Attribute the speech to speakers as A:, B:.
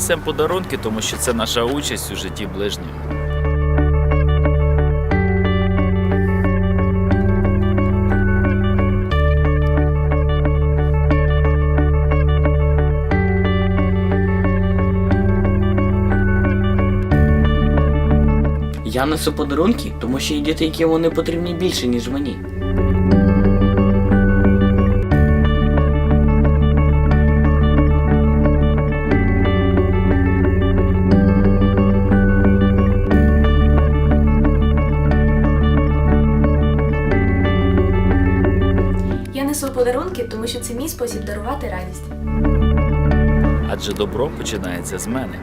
A: несемо подарунки, тому що це наша участь у житті ближнього.
B: Я несу подарунки, тому що є діти, які вони потрібні більше, ніж мені.
C: Несу подарунки, тому що це мій спосіб дарувати радість.
A: Адже добро починається з мене.